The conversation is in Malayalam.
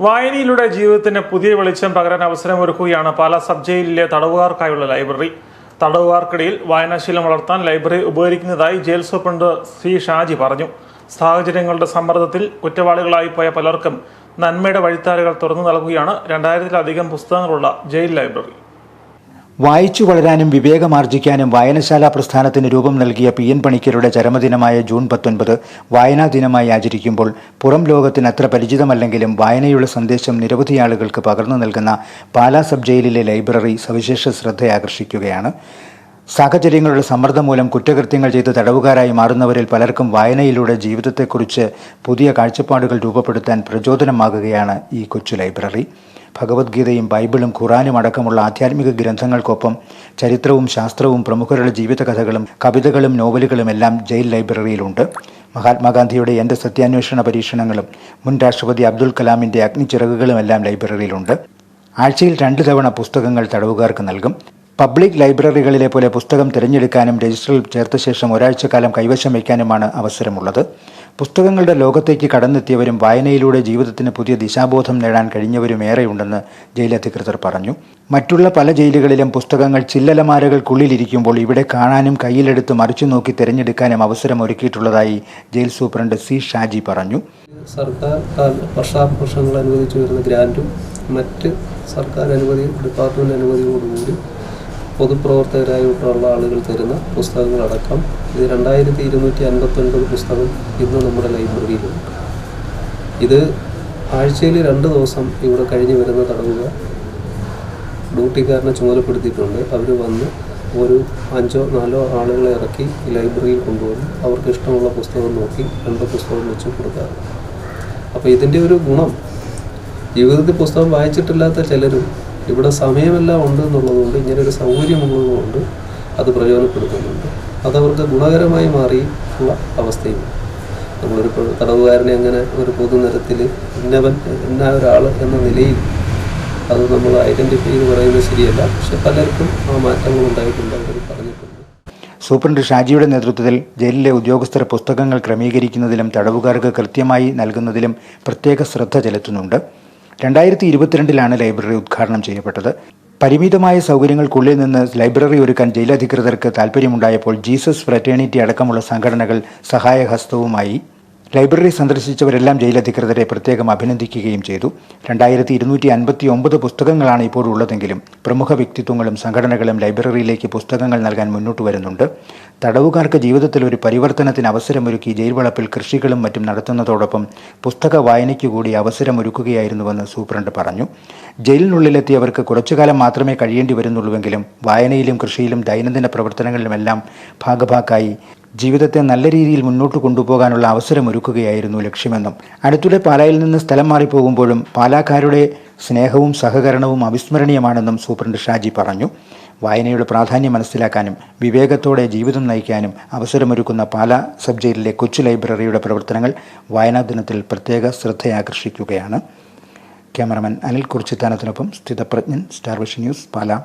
വായനയിലൂടെ ജീവിതത്തിന് പുതിയ വെളിച്ചം പകരാൻ അവസരമൊരുക്കുകയാണ് പാലാ സബ് ജയിലിലെ തടവുകാർക്കായുള്ള ലൈബ്രറി. തടവുകാർക്കിടയിൽ വായനാശീലം വളർത്താൻ ലൈബ്രറി ഉപകരിക്കുന്നതായി ജയിൽ സൂപ്രണ്ട് സി ഷാജി പറഞ്ഞു. സാഹചര്യങ്ങളുടെ സമ്മർദ്ദത്തിൽ കുറ്റവാളികളായി പോയ പലർക്കും നന്മയുടെ വഴിത്താരകൾ തുറന്നു നൽകുകയാണ് രണ്ടായിരത്തിലധികം പുസ്തകങ്ങളുള്ള ജയിൽ ലൈബ്രറി. വായിച്ചു വളരാനും വിവേകമാർജിക്കാനും വായനശാല പ്രസ്ഥാനത്തിന് രൂപം നൽകിയ പി എൻ പണിക്കരുടെ ചരമദിനമായ ജൂൺ പത്തൊൻപത് വായനാ ദിനമായി ആചരിക്കുമ്പോൾ പുറം ലോകത്തിന് അത്ര പരിചിതമല്ലെങ്കിലും വായനയുള്ള സന്ദേശം നിരവധി ആളുകൾക്ക് പകർന്നു നൽകുന്ന പാലാ സബ് ജയിലിലെ ലൈബ്രറി സവിശേഷ ശ്രദ്ധയാകർഷിക്കുകയാണ്. സാഹചര്യങ്ങളുടെ സമ്മർദ്ദം മൂലം കുറ്റകൃത്യങ്ങൾ ചെയ്ത് തടവുകാരായി മാറുന്നവരിൽ പലർക്കും വായനയിലൂടെ ജീവിതത്തെക്കുറിച്ച് പുതിയ കാഴ്ചപ്പാടുകൾ രൂപപ്പെടുത്താൻ പ്രചോദനമാകുകയാണ് ഈ കൊച്ചു ലൈബ്രറി. ഭഗവത്ഗീതയും ബൈബിളും ഖുറാനും അടക്കമുള്ള ആധ്യാത്മിക ഗ്രന്ഥങ്ങൾക്കൊപ്പം ചരിത്രവും ശാസ്ത്രവും പ്രമുഖരുടെ ജീവിതകഥകളും കവിതകളും നോവലുകളും എല്ലാം ജയിൽ ലൈബ്രറിയിലുണ്ട്. മഹാത്മാഗാന്ധിയുടെ എന്റെ സത്യാന്വേഷണ പരീക്ഷണങ്ങളും മുൻ രാഷ്ട്രപതി അബ്ദുൽ കലാമിന്റെ അഗ്നിച്ചിറകുകളുമെല്ലാം ലൈബ്രറിയിലുണ്ട്. ആഴ്ചയിൽ രണ്ട് തവണ പുസ്തകങ്ങൾ തടവുകാർക്ക് നൽകും. പബ്ലിക് ലൈബ്രറികളിലെ പോലെ പുസ്തകം തിരഞ്ഞെടുക്കാനും രജിസ്റ്ററിൽ ചേർത്ത ശേഷം ഒരാഴ്ചക്കാലം കൈവശം വയ്ക്കാനുമാണ് അവസരമുള്ളത്. പുസ്തകങ്ങളുടെ ലോകത്തേക്ക് കടന്നെത്തിയവരും വായനയിലൂടെ ജീവിതത്തിന് പുതിയ ദിശാബോധം നേടാൻ കഴിഞ്ഞവരും ഏറെയുണ്ടെന്ന് ജയിലധികൃതർ പറഞ്ഞു. മറ്റുള്ള പല ജയിലുകളിലും പുസ്തകങ്ങൾ ചില്ലലമാരകൾക്കുള്ളിലിരിക്കുമ്പോൾ ഇവിടെ കാണാനും കയ്യിലെടുത്ത് മറിച്ചു നോക്കി തിരഞ്ഞെടുക്കാനും അവസരം ഒരുക്കിയിട്ടുള്ളതായി ജയിൽ സൂപ്രണ്ട് സി ഷാജി പറഞ്ഞു. സർക്കാർ വർഷാഘോഷങ്ങൾ അനുവദിച്ചു വരുന്ന ഗ്രാന്റും മറ്റ് സർക്കാർ അനുമതി ഡിപ്പാർട്ട്മെന്റ് അനുമതിയോടുകൂടി പൊതുപ്രവർത്തകരായിട്ടുള്ള ആളുകൾ തരുന്ന പുസ്തകങ്ങളടക്കം ഇത് രണ്ടായിരത്തി ഇരുന്നൂറ്റി അൻപത്തൊൻപത് പുസ്തകം ഇന്ന് നമ്മുടെ ലൈബ്രറിയിലുണ്ട്. ഇത് ആഴ്ചയിൽ രണ്ട് ദിവസം ഇവിടെ കഴിഞ്ഞ് വരുന്ന തടവുക ഡ്യൂട്ടിക്കാരനെ ചുമതലപ്പെടുത്തിയിട്ടുണ്ട്. അവർ വന്ന് ഒരു അഞ്ചോ നാലോ ആളുകളെ ഇറക്കി ലൈബ്രറിയിൽ കൊണ്ടുവന്ന് അവർക്ക് ഇഷ്ടമുള്ള പുസ്തകം നോക്കി രണ്ട് പുസ്തകം വെച്ച് കൊടുക്കാറ്. അപ്പോൾ ഇതിന്റെ ഒരു ഗുണം ജീവിതത്തിൽ പുസ്തകം വായിച്ചിട്ടില്ലാത്ത ചിലരും ഇവിടെ സമയമെല്ലാം ഉണ്ട് എന്നുള്ളതുകൊണ്ട് ഇങ്ങനെ ഒരു സൗകര്യമുള്ളതുകൊണ്ട് അത് പ്രയോജനപ്പെടുത്തുന്നുണ്ട്. അതവർക്ക് ഗുണകരമായി മാറി ഉള്ള അവസ്ഥയും നമ്മളൊരു തടവുകാരനെ അങ്ങനെ ഒരു പൊതുനിരത്തിൽ ഇന്നവൻ ഇന്ന ഒരാൾ എന്ന നിലയിൽ അത് നമ്മൾ ഐഡന്റിഫൈ ചെയ്ത് പറയുന്നത് ശരിയല്ല. പക്ഷെ പലർക്കും ആ മാറ്റങ്ങൾ ഉണ്ടായിട്ടുണ്ട് അവർ പറഞ്ഞിട്ടുണ്ട്. സൂപ്രണ്ട് ഷാജിയുടെ നേതൃത്വത്തിൽ ജയിലിലെ ഉദ്യോഗസ്ഥർ പുസ്തകങ്ങൾ ക്രമീകരിക്കുന്നതിലും തടവുകാർക്ക് കൃത്യമായി നൽകുന്നതിലും പ്രത്യേക ശ്രദ്ധ ചെലുത്തുന്നുണ്ട്. രണ്ടായിരത്തി ഇരുപത്തിരണ്ടിലാണ് ലൈബ്രറി ഉദ്ഘാടനം ചെയ്യപ്പെട്ടത്. പരിമിതമായ സൗകര്യങ്ങൾക്കുള്ളിൽ നിന്ന് ലൈബ്രറി ഒരുക്കാൻ ജയിലധികൃതർക്ക് താൽപ്പര്യമുണ്ടായപ്പോൾ ജീസസ് ഫ്രറ്റേണിറ്റി അടക്കമുള്ള സംഘടനകൾ സഹായഹസ്തവുമായി. ലൈബ്രറി സന്ദർശിച്ചവരെല്ലാം ജയിലധികൃതരെ പ്രത്യേകം അഭിനന്ദിക്കുകയും ചെയ്തു. രണ്ടായിരത്തി ഇരുന്നൂറ്റി അൻപത്തി ഒമ്പത് പുസ്തകങ്ങളാണ് ഇപ്പോഴുള്ളതെങ്കിലും പ്രമുഖ വ്യക്തിത്വങ്ങളും സംഘടനകളും ലൈബ്രറിയിലേക്ക് പുസ്തകങ്ങൾ നൽകാൻ മുന്നോട്ട് വരുന്നുണ്ട്. തടവുകാർക്ക് ജീവിതത്തിൽ ഒരു പരിവർത്തനത്തിന് അവസരമൊരുക്കി ജയിൽ വളപ്പിൽ കൃഷികളും മറ്റും നടത്തുന്നതോടൊപ്പം പുസ്തക വായനയ്ക്കു കൂടി അവസരമൊരുക്കുകയായിരുന്നുവെന്ന് സൂപ്രണ്ട് പറഞ്ഞു. ജയിലിനുള്ളിലെത്തിയവർക്ക് കുറച്ചുകാലം മാത്രമേ കഴിയേണ്ടി വരുന്നുള്ളൂവെങ്കിലും വായനയിലും കൃഷിയിലും ദൈനംദിന പ്രവർത്തനങ്ങളിലുമെല്ലാം ഭാഗഭാക്കായി ജീവിതത്തെ നല്ല രീതിയിൽ മുന്നോട്ട് കൊണ്ടുപോകാനുള്ള അവസരം ഒരുക്കുകയായിരുന്നു ലക്ഷ്യമെന്നും അടുത്തിടെ പാലായിൽ നിന്ന് സ്ഥലം മാറിപ്പോകുമ്പോഴും പാലാക്കാരുടെ സ്നേഹവും സഹകരണവും അവിസ്മരണീയമാണെന്നും സൂപ്രണ്ട് ഷാജി പറഞ്ഞു. വായനയുടെ പ്രാധാന്യം മനസ്സിലാക്കാനും വിവേകത്തോടെ ജീവിതം നയിക്കാനും അവസരമൊരുക്കുന്ന പാലാ സബ് ജയിലിലെ കൊച്ചു ലൈബ്രറിയുടെ പ്രവർത്തനങ്ങൾ വായനാ ദിനത്തിൽ പ്രത്യേക ശ്രദ്ധയാകർഷിക്കുകയാണ്. ക്യാമറമാൻ അനിൽ കുറിച്ചിത്താനത്തിനൊപ്പം സ്ഥിതപ്രജ്ഞൻ സ്റ്റാർ വിഷൻ ന്യൂസ് പാലാ.